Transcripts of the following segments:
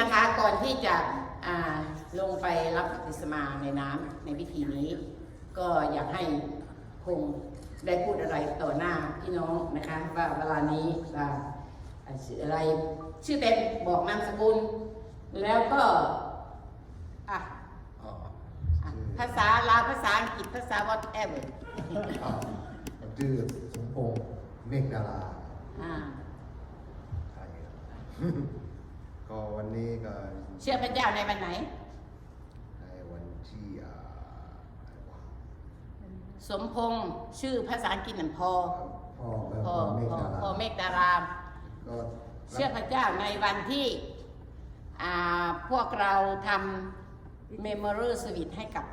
นะคะก่อนที่จะอ่าลงไปรับบัพติศมาในน้ำในพิธีนี้ ก็อยากให้คงได้พูดอะไรต่อหน้าพี่น้องนะคะ ว่าเวลานี้ว่าอ่าชื่ออะไรชื่อเต็มบอกนามสกุล แล้วก็อะอ๋ออะชื่อภาษาลาวภาษาอังกฤษภาษา whatever อ๋อชื่อสมพงษ์เมฆดาราอ่าใช่ครับก็วั นนี้ก็เชื่อพระเจ้าในวันไหน ในวันที่อ่าอะไรวะสมพงษ์ชื่อภาษาอังกฤษนั่นพอพ่อเออพอพ่อเมฆพอดาราพอเมฆดาราก็เชื่อพระเจ้าในวันที่อ่าพวกเราทำเมมโมรีสวิตให้กับ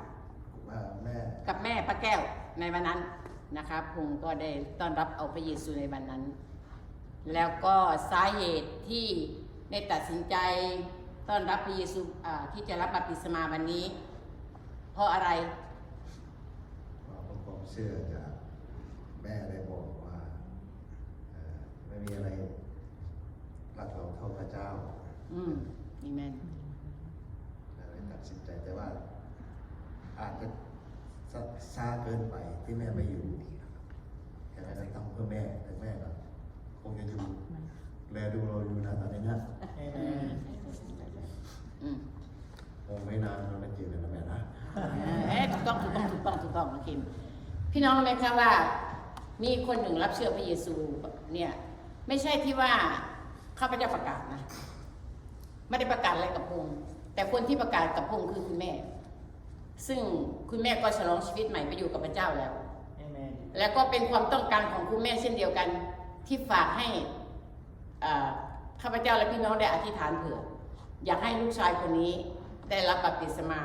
อ่าแม่กับแม่พระแก้วในวันนั้นนะครับพงก็ได้ต้อนรับเอาพระเยซูในวันนั้น แล้วก็สาเหตุที่ ได้ตัดสินใจต้อนรับพระเยซูอ่าที่จะรับบัพติศมาวันนี้ เพราะอะไรก็เป็นความเชื่อจากแม่ได้บอกว่าเอ่อไม่มีอะไรรักเราเท่าพระเจ้า อืมนี่แม่น เลยตัดสินใจแต่ว่า อาจจะซช้าเกินไปที่แม่ไม่อยู่แต่แม่จะทำเพื่อแม่แต่แม่ก็คงจะอยู่แลดูเราอยู่นะตอนนี้นะ อืม คงไม่นานเราไม่เจอกันนะแม่นะ เอ๊ะถูกต้องถูกต้องถูกต้องถูกต้องนะคิมพี่น้องรู้ไหมคะว่า มีคนหนึ่งรับเชื่อพระเยซูเนี่ย ไม่ใช่ที่ว่าข้าพเจ้าประกาศนะไม่ได้ประกาศอะไรกับพงษ์แต่คนที่ประกาศกับพงษ์คือคุณแม่ ซึ่งคุณแม่ก็ฉลองชีวิตใหม่ไปอยู่กับพระเจ้าแล้ว Amen. แล้วก็เป็นความต้องการของคุณแม่เช่นเดียวกัน ที่ฝากให้อ่าข้าพเจ้าและพี่น้องได้อธิษฐานเผื่อ อยากให้ลูกชายคนนี้ได้รับบัพติศมา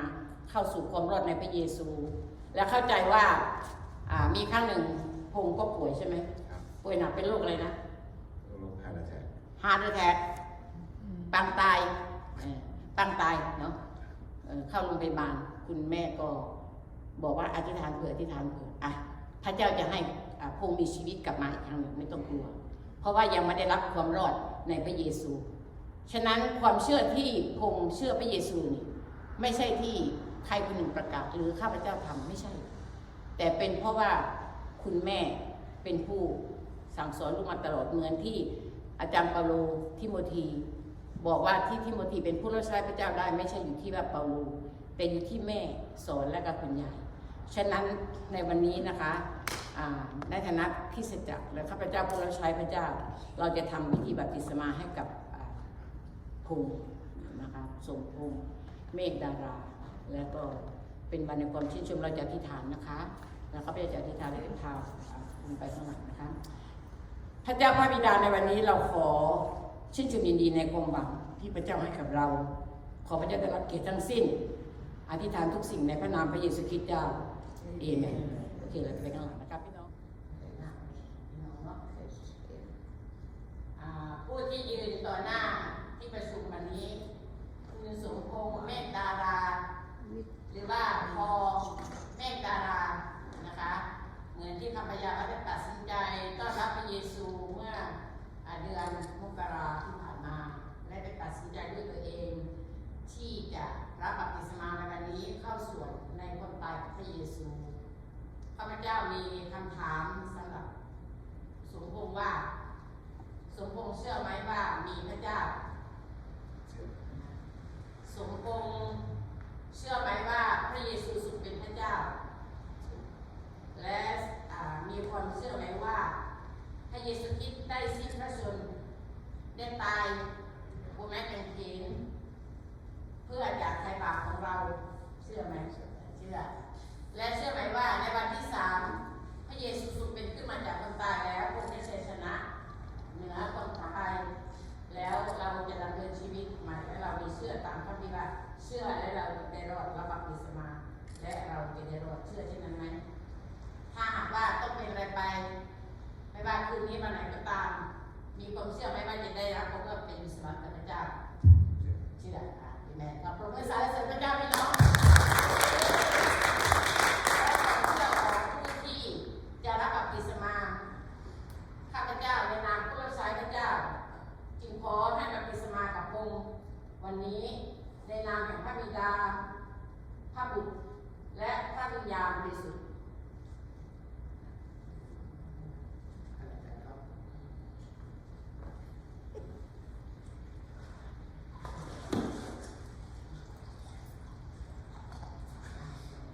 เข้าสู่ความรอดในพระเยซู และเข้าใจว่าอ่ามีครั้งหนึ่งพงษ์ก็ป่วยใช่ไหมครับป่วยหนักเป็นโรคอะไรนะโรคฮาร์ดแทกฮาร์ดแทกปางตายเออปางตายเนาะเออเข้าโรงพยาบาลคุณแม่ก็บอกว่าอธิษฐานเผื่ออธิษฐานเผื่ออะพระเจ้าจะให้อ่าพงษ์มีชีวิตกลับมาอีกครั้งหนึ่งไม่ต้องกลัว เพราะว่ายังไม่ได้รับความรอดในพระเยซู ฉะนั้นความเชื่อที่พงษ์เชื่อพระเยซูนี่ไม่ใช่ที่ ใครคนหนึ่งประกาศหรือข้าพเจ้าทำไม่ใช่ แต่เป็นเพราะว่าคุณแม่เป็นผู้สั่งสอนลูกมาตลอดเหมือนที่อาจารย์เปาโลทิโมธี บอกว่าที่ทิโมธีเป็นผู้รับใช้พระเจ้าได้ ไม่ใช่อยู่ที่ว่าเปาโลแต่อยู่ที่แม่สอนและกับคุณยายฉะนั้นในวันนี้นะคะในฐานะคริสตจักรและข้าพเจ้าผู้รับใช้พระเจ้า เราจะทำพิธีบัพติศมาให้กับพงษ์นะคะส่งพงษ์เมฆดารา แล้วก็เป็นวันในความชื่นชมเราจะอธิษฐานนะคะ แล้วข้าพเจ้าจะอธิษฐานและเป็นทางลงไปข้างหลังนะคะ พระเจ้าพระบิดาในวันนี้เราขอชื่นชมยินดีในความหวังที่พระเจ้าให้กับเรา ขอพระเจ้าได้รับเกียรติทั้งสิ้น อธิษฐานทุกสิ่งในพระนามพระเยซูคริสต์เจ้าเอเมนโอเคเราจะไปข้างหลังนะครับพี่น้องพี่น้องนะผู้ที่ยืนต่อหน้าที่ประชุมวันนี้ คือสมพงษ์เมฆดารา หรือว่าพอเมฆดารานะคะ เหมือนที่ข้าพเจ้าได้ตัดสินใจต้อนรับพระเยซูเมื่ออ่าเดือนมกราที่ผ่านมา และได้ตัดสินใจด้วยตัวเอง ที่จะรับบัพติศมาในวันนี้เข้าส่วนในคนตายของพระเยซูข้าพเจ้ามีคำถามสำหรับสมพงษ์ว่า สมพงษ์เชื่อไหมว่ามีพระเจ้าสมพงษ์ เชื่อไหมว่าพระเยซูทรงเป็นพระเจ้า และมีความเชื่อไหมว่า พระเยซูคริสต์ได้สิ้นพระชนม์ได้ตายบนไม้กางเขน คนนี้วันไหนก็ตาม มีความเชื่อไหมว่าจะได้รับพระก็เป็นสมัครพระเจ้าเชื่ออะพี่แม่ขอบพระคุณสารเสริญพระเจ้าพี่น้องความเชื่อของผู้ที่จะรับบัพติศมาข้าพเจ้าในนามผู้รับใช้พระเจ้า จึงขอให้บัพติศมากับองค์วันวันนี้ในนามแห่งพระบิดา พระบุตร และพระวิญญาณบริสุทธิ์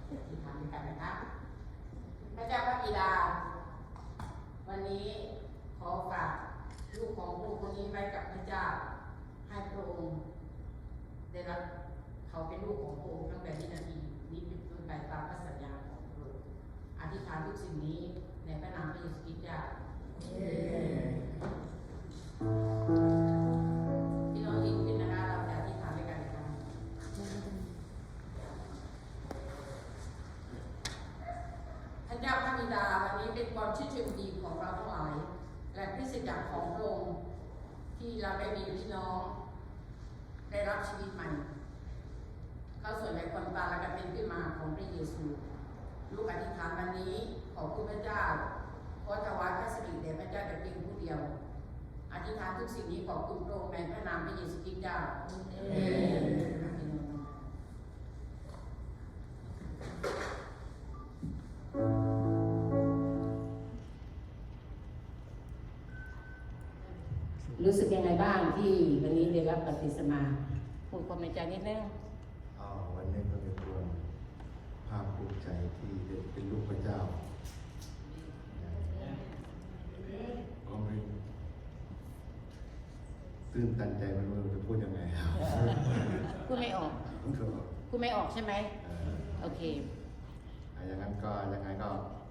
อธิษฐานด้วยกันนะครับ พระเจ้าพระบิดา วันนี้ขอฝากลูก ของพระองค์คนนี้ไว้กับพระเจ้า ให้พระองค์ได้รับเขาเป็นลูกของพระองค์ตั้งแต่วินาทีนี้เป็นต้นไปตามพระสัญญาของพระองค์อธิษฐานทุกสิ่งนี้ในพระนามพระเยซูคริสต์เจ้าพี่น้องยินขึ้นนะคะเราจะอธิษฐานด้วยกันนะครับพระเจ้าพระบิดาวันนี้เป็นความชื่นชมดีของเราทั้งหลาย และพิเศษจากของพระองค์ ที่เราได้มีพี่น้อง ได้รับชีวิตใหม่เข้าส่วนในความตาและการเป็นขึ้นมาของพระเยซูลูกอธิษฐานวันนี้ขอบคุณพระเจ้าขอถวายพระสิริแด่พระเจ้าแต่เพียงผู้เดียว อธิษฐานทุกสิ่งนี้ขอบคุณพระองค์ในพระนามพระเยซูคริสต์เจ้า ที่วันนี้ได้รับปฏิสมาพูดความในใจนิดนึงอ๋อวันนี้ก็เป็นความภาคภูมิใจที่ได้เป็นลูกพระเจ้าก็ไม่ตื้นตันใจไมันไม่รู้จะพูดยังไงครับพูดไม่ออกก็พูดไม่ออกใช่ไหมเอ่อโอเคอะอย่างนั้นก็ยังไงก็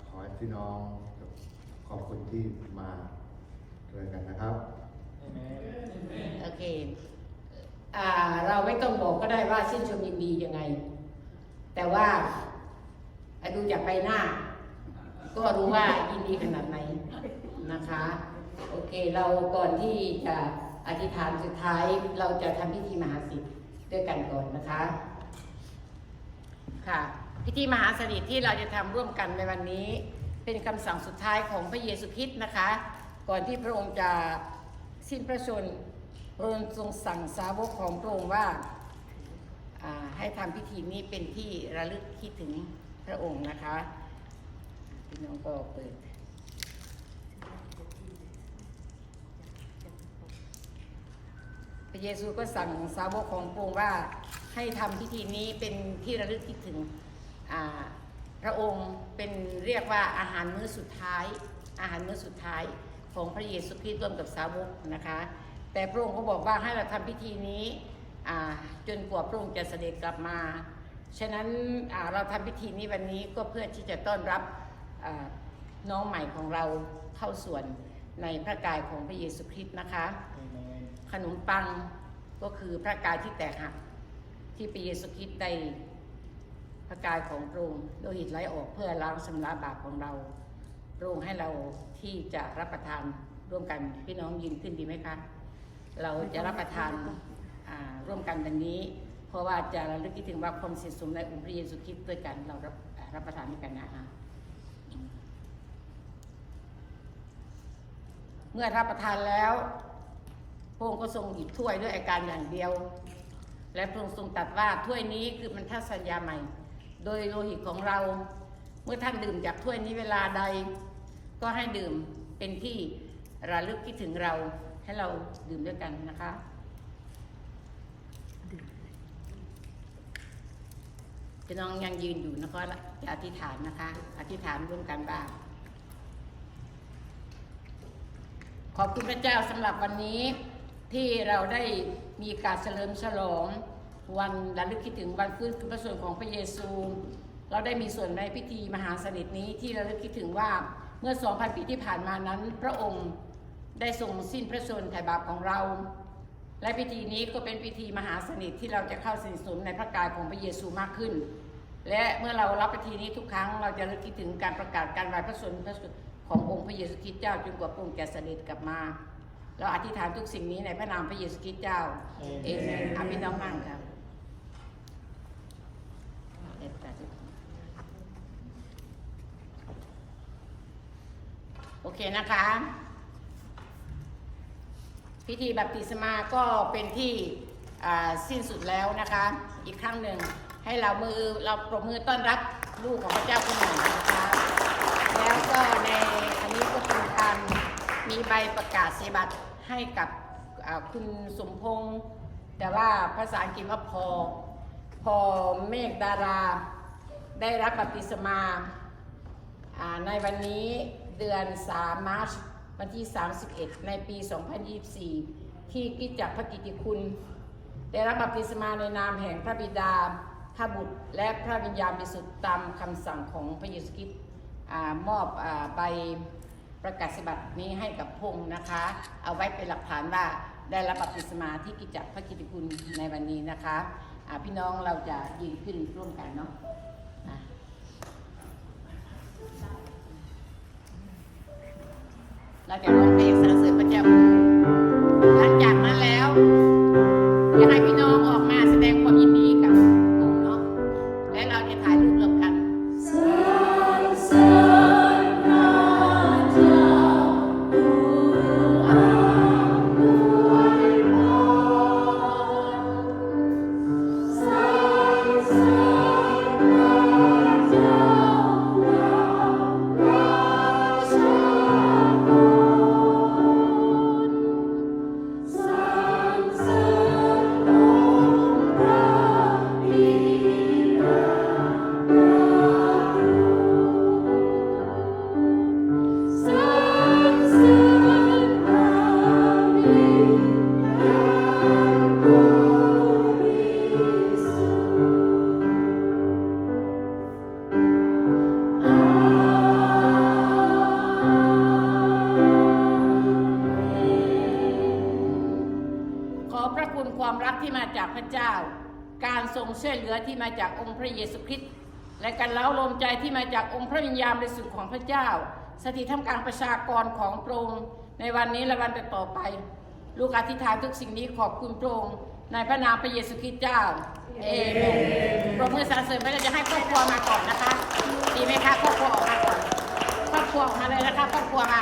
ขอให้พี่น้องขอบคุณที่มาด้วยกันนะครับ โอเคอ่าเราไม่ต้องบอกก็ได้ว่าชื่นชมยินดียังไง แต่ว่าดูจากใบหน้า ก็รู้ว่ายินดีขนาดไหนนะคะ โอเคเราก่อนที่จะอธิษฐานสุดท้ายเราจะทำพิธีมหาสิทธิ์ด้วยกันก่อนนะคะ ค่ะ พิธีมหาสนิทที่เราจะทำร่วมกันในวันนี้ เป็นคำสั่งสุดท้ายของพระเยซูคริสต์นะคะ ก่อนที่พระองค์จะสิ้นพระชนม์ พระองค์ทรงสั่งสาวกของพระองค์ว่าให้ทำพิธีนี้เป็นที่ระลึกคิดถึงพระองค์นะคะพี่น้องก็เปิดพระเยซูก็สั่งสาวกของพระองค์ว่าให้ทำพิธีนี้เป็นที่ระลึกคิดถึงพระองค์เป็นเรียกว่าอาหารมื้อสุดท้าย อาหารมื้อสุดท้ายของพระเยซูคริสต์ร่วมกับสาวกนะคะ แต่พระองค์ก็บอกว่าให้เราทำพิธีนี้อ่าจนกว่าพระองค์จะเสด็จกลับมา ฉะนั้นอ่าเราทำพิธีนี้วันนี้ก็เพื่อที่จะต้อนรับอ่าน้องใหม่ของเราเข้าส่วนในพระกายของพระเยซูคริสต์นะคะ ขนมปังก็คือพระกายที่แตกหักที่พระเยซูคริสต์ได้พระกายของพระองค์โลหิตไหลออกเพื่อล้างชำระบาปของเราพระองค์ให้เราที่จะรับประทานร่วมกันพี่น้องยืนขึ้นดีไหมคะ เราจะรับประทานร่วมกันดังนี้ เพราะว่าจะระลึกคิดถึงว่าความเสียสมในองค์พระเยซูคริสต์ด้วยกันเรารับรับประทานด้วยกันนะคะเมื่อรับประทานแล้วพระองค์ก็ทรงหยิบถ้วยด้วยอาการอย่างเดียว และพระองค์ทรงตรัสว่าถ้วยนี้คือมันทัสัญญาใหม่ โดยโลหิตของเรา เมื่อท่านดื่มจากถ้วยนี้เวลาใด ก็ให้ดื่มเป็นที่ระลึกคิดถึงเรา ให้เราดื่มด้วยกันนะคะพี่น้องยังยืนอยู่นะคะจะอธิษฐานนะคะ อธิษฐานร่วมกันบ้างขอบคุณพระเจ้าสำหรับวันนี้ที่เราได้มีการเฉลิมฉลองวันระลึกคิดถึงวันฟื้นคืนพระชนม์ของพระเยซู เราได้มีส่วนในพิธีมหาสนิทนี้ที่ระลึกคิดถึงว่าเมื่อ 2,000 ปีที่ผ่านมานั้น พระองค์ ได้ทรงสิ้นพระชนไถ่บาปของเรา และพิธีนี้ก็เป็นพิธีมหาสนิทที่เราจะเข้าสนิทสมในพระกายของพระเยซูมากขึ้น และเมื่อเรารับพิธีนี้ทุกครั้งเราจะระลึกคิดถึงการประกาศการวายพระชนพระชนขององค์พระเยซูคริสต์เจ้าจนกว่าพระองค์จะเสด็จกลับมา เราอธิษฐานทุกสิ่งนี้ในพระนามพระเยซูคริสต์เจ้าเอเมนอามินน้องนั่งครับโอเคนะคะ พิธีบัพติศมาก็เป็นที่สิ้นสุดแล้วนะคะ อีกครั้งหนึ่งให้เรามือเราปรบมือต้อนรับลูกของพระเจ้าคนหนึ่งนะคะแล้วก็ในอันนี้ก็เป็นการมีใบประกาศเสบัตให้กับคุณสมพงษ์แต่ว่าภาษาอังกฤษว่าพอ พอเมฆดารา ได้รับบัพติศมาอ่าในวันนี้เดือน3มาร์ช วันที่ 31 ในปี 2024 ที่กิจจักพระกิติคุณ ได้รับบัพติศมาในนามแห่งพระบิดา พระบุตร และพระวิญญาณบริสุทธิ์ตามคำสั่งของพระเยซูคริสต์มอบอใบประกาศบัตรนี้ให้กับพงษ์นะคะ เอาไว้เป็นหลักฐานว่าได้รับบัพติศมาที่กิจจักพระกิติคุณในวันนี้นะคะพี่น้องเราจะยืนขึ้นร่วมกันเนาะ เราจะร้อง รทรงช่วยเหลือที่มาจากองค์พระเยซูคริสต์และการเล้าลมใจที่มาจากองค์พระวิญญาณบริสุทธิ์ของพระเจ้า สถิตท่ามกลางประชากรของพระองค์ในวันนี้และวันต่อไป ลูกอธิษฐานทุกสิ่งนี้ขอบคุณพระองค์ในพระนามพระเยซูคริสต์เจ้า เอเมนปรบมือสรรเสริญพระเจ้าจะให้ครอบครัวมาก่อนนะคะ ดีไหมคะครอบครัวออกมาก่อน ครอบครัวออกมาเลยนะคะครอบครัวมา